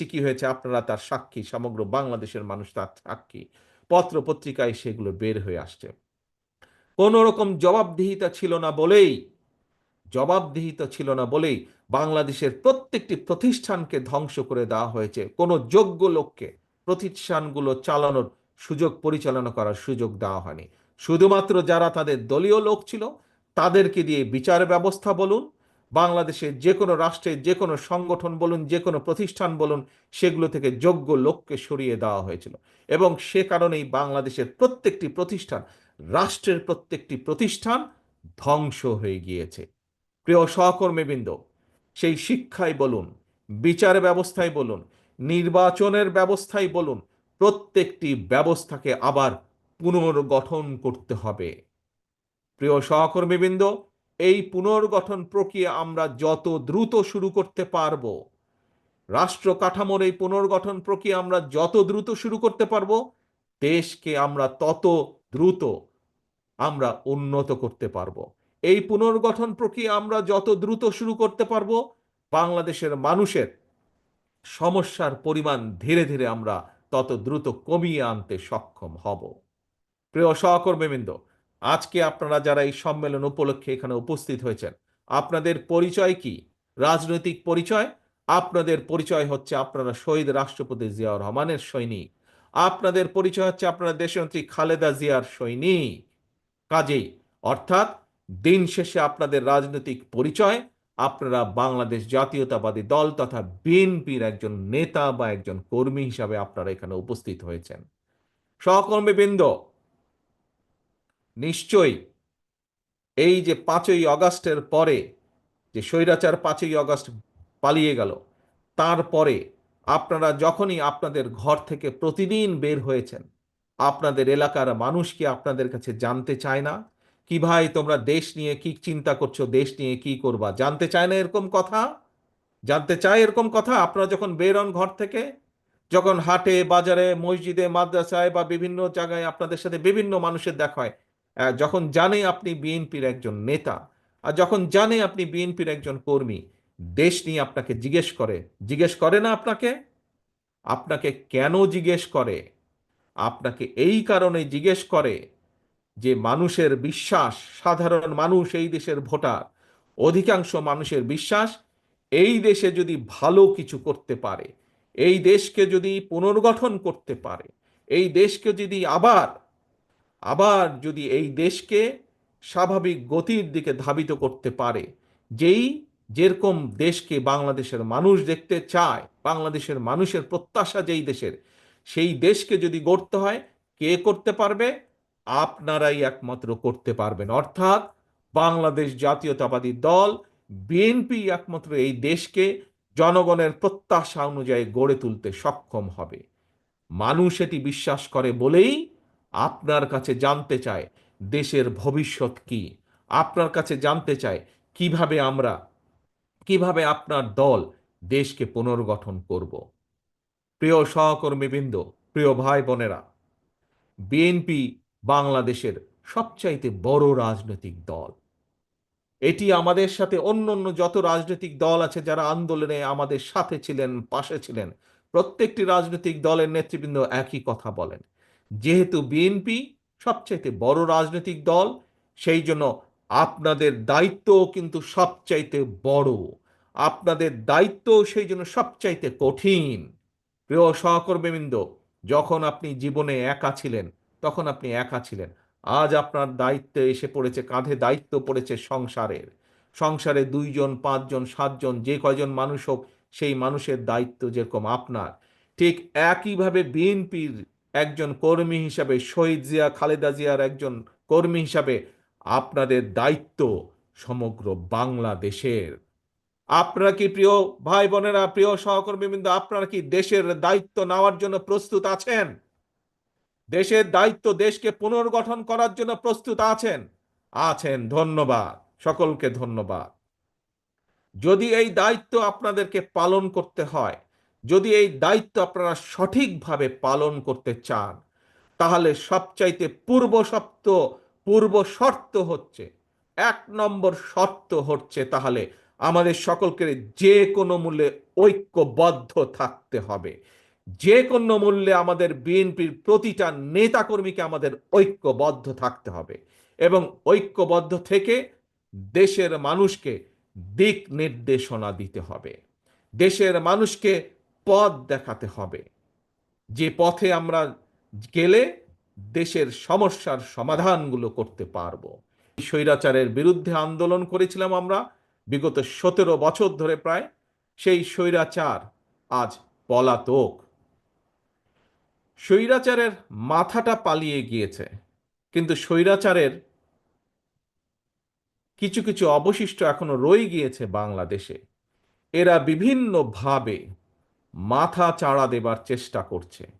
দেখেছি কি হয়েছে? আপনারা তার সাক্ষী, সমগ্র বাংলাদেশের মানুষ তার সাক্ষী। পত্র পত্রিকায় সেগুলো বের হয়ে আসছে। কোন রকম জবাবদিহিতা ছিল না বলেই, জবাবদিহিতা ছিল না বলেই বাংলাদেশের প্রত্যেকটি প্রতিষ্ঠানকে ধ্বংস করে দেওয়া হয়েছে। কোনো যোগ্য লোককে প্রতিষ্ঠানগুলো চালানোর সুযোগ পরিচালনা করার সুযোগ দেওয়া হয়নি। শুধুমাত্র যারা তাদের দলীয় লোক ছিল, তাদেরকে দিয়ে বিচার ব্যবস্থা বলুন বাংলাদেশের যে কোনো রাষ্ট্রের যে কোনো সংগঠন বলুন, যে কোনো প্রতিষ্ঠান বলুন, সেগুলো থেকে যোগ্য লোককে সরিয়ে দেওয়া হয়েছিল। এবং সে কারণেই বাংলাদেশের প্রত্যেকটি প্রতিষ্ঠান, রাষ্ট্রের প্রত্যেকটি প্রতিষ্ঠান ধ্বংস হয়ে গিয়েছে। প্রিয় সহকর্মীবৃন্দ, সেই শিক্ষায় বলুন, বিচার ব্যবস্থায় বলুন, নির্বাচনের ব্যবস্থায় বলুন, প্রত্যেকটি ব্যবস্থাকে আবার পুনর্গঠন করতে হবে। প্রিয় সহকর্মীবৃন্দ এই পুনর্গঠন প্রক্রিয়া আমরা যত দ্রুত শুরু করতে পারব, রাষ্ট্র কাঠামোর এই পুনর্গঠন প্রক্রিয়া আমরা যত দ্রুত শুরু করতে পারব, দেশকে আমরা তত দ্রুত আমরা উন্নত করতে পারব। এই পুনর্গঠন প্রক্রিয়া আমরা যত দ্রুত শুরু করতে পারব, বাংলাদেশের মানুষের সমস্যার পরিমাণ ধীরে ধীরে আমরা তত দ্রুত কমিয়ে আনতে সক্ষম হব। প্রিয় সহকর্মীবৃন্দ আজকে আপনারা যারা এই সম্মেলন উপলক্ষে এখানে উপস্থিত হয়েছেন, আপনাদের পরিচয় কি? রাজনৈতিক পরিচয়? আপনাদের পরিচয় হচ্ছে আপনারা শহীদ রাষ্ট্রপতি জিয়াউর রহমানের সৈনিক। আপনাদের পরিচয় হচ্ছে আপনারা দেশমন্ত্রী খালেদা জিয়ার সৈনিক। কাজেই, অর্থাৎ দিন শেষে আপনাদের রাজনৈতিক পরিচয়, আপনারা বাংলাদেশ জাতীয়তাবাদী দল তথা বিএনপির একজন নেতা বা একজন কর্মী হিসাবে আপনারা এখানে উপস্থিত হয়েছেন। সহকর্মীবৃন্দ নিশ্চয়ই। এই যে পাঁচই অগাস্টের পরে যে স্বৈরাচার পাঁচই অগাস্ট পালিয়ে গেল তারপরে আপনারা যখনই আপনাদের ঘর থেকে প্রতিদিন বের হয়েছেন আপনাদের এলাকার মানুষ কি আপনাদের কাছে জানতে চায় না? কি ভাই তোমরা দেশ নিয়ে কি চিন্তা করছ? দেশ নিয়ে কি করবা? জানতে চায় না এরকম কথা? জানতে চায় এরকম কথা? আপনারা যখন বের হন ঘর থেকে যখন হাটে বাজারে মসজিদে মাদ্রাসায় বা বিভিন্ন জায়গায় আপনাদের সাথে বিভিন্ন মানুষের দেখা আহ, যখন জানে আপনি বিএনপির একজন নেতা, আর যখন জানে আপনি বিএনপির একজন কর্মী, দেশ নিয়ে আপনাকে জিজ্ঞেস করে জিজ্ঞেস করে না আপনাকে? আপনাকে কেন জিজ্ঞেস করে? আপনাকে এই কারণে জিজ্ঞেস করে যে মানুষের বিশ্বাস, সাধারণ মানুষ এই দেশের ভোটার, অধিকাংশ মানুষের বিশ্বাস এই দেশে যদি ভালো কিছু করতে পারে, এই দেশকে যদি পুনর্গঠন করতে পারে, এই দেশকে যদি আবার আবার যদি এই দেশকে স্বাভাবিক গতির দিকে ধাবিত করতে পারে, যেই যেরকম দেশকে বাংলাদেশের মানুষ দেখতে চায়, বাংলাদেশের মানুষের প্রত্যাশা যেই দেশের, সেই দেশকে যদি গড়তে হয়, কে করতে পারবে? আপনারাই একমাত্র করতে পারবেন। অর্থাৎ বাংলাদেশ জাতীয়তাবাদী দল, বিএনপি একমাত্র এই দেশকে জনগণের প্রত্যাশা অনুযায়ী গড়ে তুলতে সক্ষম হবে। মানুষ এটি বিশ্বাস করে বলেই আপনার কাছে জানতে চায় দেশের ভবিষ্যৎ কি। আপনার কাছে জানতে চায় কীভাবে আমরা, কীভাবে আপনার দল দেশকে পুনর্গঠন করব। প্রিয় সহকর্মীবৃন্দ, প্রিয় ভাই বোনেরা বিএনপি বাংলাদেশের সবচাইতে বড় রাজনৈতিক দল। এটি আমাদের সাথে অন্য অন্য যত রাজনৈতিক দল আছে যারা আন্দোলনে আমাদের সাথে ছিলেন, পাশে ছিলেন, প্রত্যেকটি রাজনৈতিক দলের নেতৃবৃন্দ একই কথা বলেন। যেহেতু বিএনপি সবচাইতে বড় রাজনৈতিক দল, সেই জন্য আপনাদের দায়িত্ব কিন্তু সবচাইতে বড়। আপনাদের দায়িত্ব সেই জন্য সবচাইতে কঠিন। প্রিয় সহকর্মীবৃন্দ, যখন আপনি জীবনে একা ছিলেন, তখন আপনি একা ছিলেন। আজ আপনার দায়িত্বে এসে পড়েছে, কাঁধে দায়িত্ব পড়েছে সংসারের। সংসারে দুইজন, পাঁচজন, সাতজন, যে কয়জন মানুষ হোক, সেই মানুষের দায়িত্ব যেরকম আপনার, ঠিক একইভাবে বিএনপির একজন কর্মী হিসাবে, শহীদ জিয়া, খালেদা জিয়ার একজন কর্মী হিসাবে আপনাদের দায়িত্ব সমগ্র বাংলাদেশের। আপনারা কি প্রিয় ভাই বোনেরা, প্রিয় সহকর্মীবৃন্দ, আপনারা কি দেশের দায়িত্ব নেওয়ার জন্য প্রস্তুত আছেন? দেশের দায়িত্ব দেশকে পুনর্গঠন করার জন্য প্রস্তুত আছেন? আছেন, ধন্যবাদ, সকলকে ধন্যবাদ। যদি এই দায়িত্ব আপনাদেরকে পালন করতে হয় যদি এই দায়িত্ব আপনারা সঠিকভাবে পালন করতে চান, তাহলে সবচাইতে পূর্ব সপ্ত পূর্ব শর্ত হচ্ছে, এক নম্বর শর্ত হচ্ছে তাহলে আমাদের সকলকে যে কোনো মূল্যে ঐক্যবদ্ধ থাকতে হবে। যে কোনো মূল্যে আমাদের বিএনপির প্রতিটা নেতাকর্মীকে আমাদের ঐক্যবদ্ধ থাকতে হবে এবং ঐক্যবদ্ধ থেকে দেশের মানুষকে দিক নির্দেশনা দিতে হবে। দেশের মানুষকে পথ দেখাতে হবে। যে পথে আমরা গেলে দেশের সমস্যার সমাধানগুলো করতে পারব। স্বৈরাচারের বিরুদ্ধে আন্দোলন করেছিলাম আমরা বিগত সতেরো বছর ধরে প্রায়। সেই স্বৈরাচার আজ পলাতক। স্বৈরাচারের মাথাটা পালিয়ে গিয়েছে। কিন্তু স্বৈরাচারের কিছু কিছু অবশিষ্ট এখনও রয়ে গিয়েছে বাংলাদেশে। এরা বিভিন্নভাবে মাথা চাড়া দেবার চেষ্টা করছে।